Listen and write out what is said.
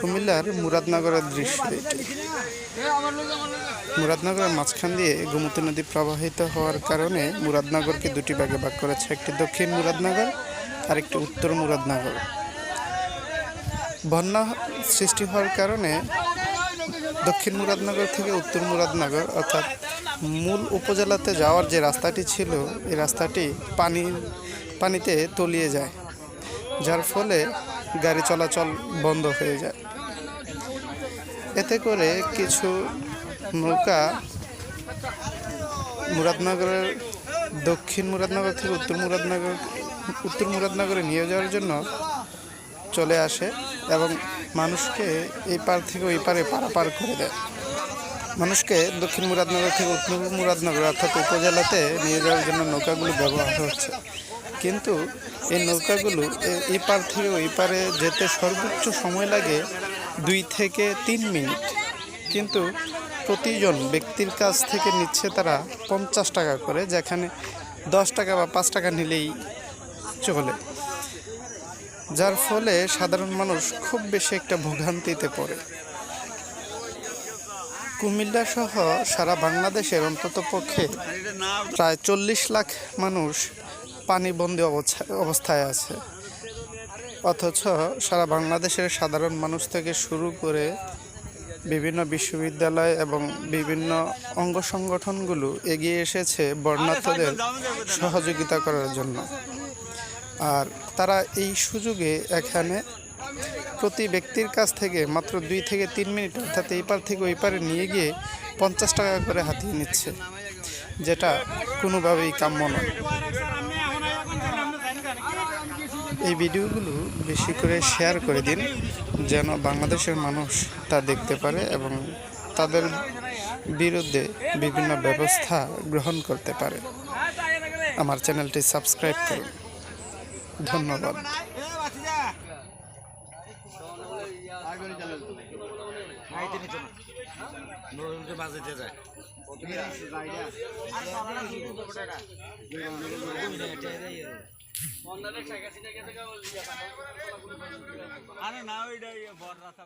কুমিল্লার মুরাদনগরের দৃশ্য। মুরাদনগরের মাঝখান দিয়ে গোমতী নদী প্রবাহিত হওয়ার কারণে মুরাদনগরকে দুটি ভাগে ভাগ করেছে। একটি দক্ষিণ মুরাদনগর আর একটি উত্তর মুরাদনগর। বন্যা সৃষ্টি হওয়ার কারণে দক্ষিণ মুরাদনগর থেকে উত্তর মুরাদনগর, অর্থাৎ মূল উপজেলাতে যাওয়ার যে রাস্তাটি ছিল, এই রাস্তাটি পানি, পানিতে তলিয়ে যায়। যার ফলে গাড়ি চলাচল বন্ধ হয়ে যায়। এতে করে কিছু নৌকা মুরাদনগরের, দক্ষিণ মুরাদনগর থেকে উত্তর মুরাদনগর, উত্তর মুরাদনগরে নিয়ে যাওয়ার জন্য চলে আসে এবং মানুষকে এই পার থেকে ওই পারে পারাপার করে দেয়। মানুষকে দক্ষিণ মুরাদনগর থেকে উত্তর মুরাদনগর অর্থাৎ উপজেলাতে নিয়ে যাওয়ার জন্য নৌকাগুলো ব্যবহার হচ্ছে। কিন্তু এই নৌকাগুলো এ- এই পার থেকে ওই পারে যেতে সর্বোচ্চ সময় লাগে দুই থেকে তিন মিনিট। কিন্তু প্রতিজন ব্যক্তির কাছ থেকে নিচ্ছে তারা পঞ্চাশ টাকা করে, যেখানে দশ টাকা বা পাঁচ টাকা নিলেই চলে। যার ফলে সাধারণ মানুষ খুব বেশি একটা ভোগান্তিতে পড়ে। কুমিল্লা সহ সারা বাংলাদেশের অন্তত পক্ষে প্রায় চল্লিশ লাখ মানুষ পানিবন্দী অবস্থা- অবস্থায় আছে। অথচ সারা বাংলাদেশের সাধারণ মানুষ থেকে শুরু করে বিভিন্ন বিশ্ববিদ্যালয় এবং বিভিন্ন অঙ্গ সংগঠনগুলো এগিয়ে এসেছে বর্ণার্থদের সহযোগিতা করার জন্য। আর তারা এই সুযোগে এখানে প্রতি ব্যক্তির কাছ থেকে মাত্র দুই থেকে তিন মিনিট, অর্থাৎ এই পার থেকে ওই পারে নিয়ে গিয়ে পঞ্চাশ টাকা করে হাতিয়ে নিচ্ছে, যেটা কোনোভাবেই কাম্য নয়। এই ভিডিওগুলো বেশি করে শেয়ার করে দিন, যেন বাংলাদেশের মানুষ তা দেখতে পারে এবং তাদের বিরুদ্ধে বিভিন্ন ব্যবস্থা গ্রহণ করতে পারে। আমার চ্যানেলটি সাবস্ক্রাইব করুন। ধন্যবাদ। আরে না ওইটা বড় রাস্তা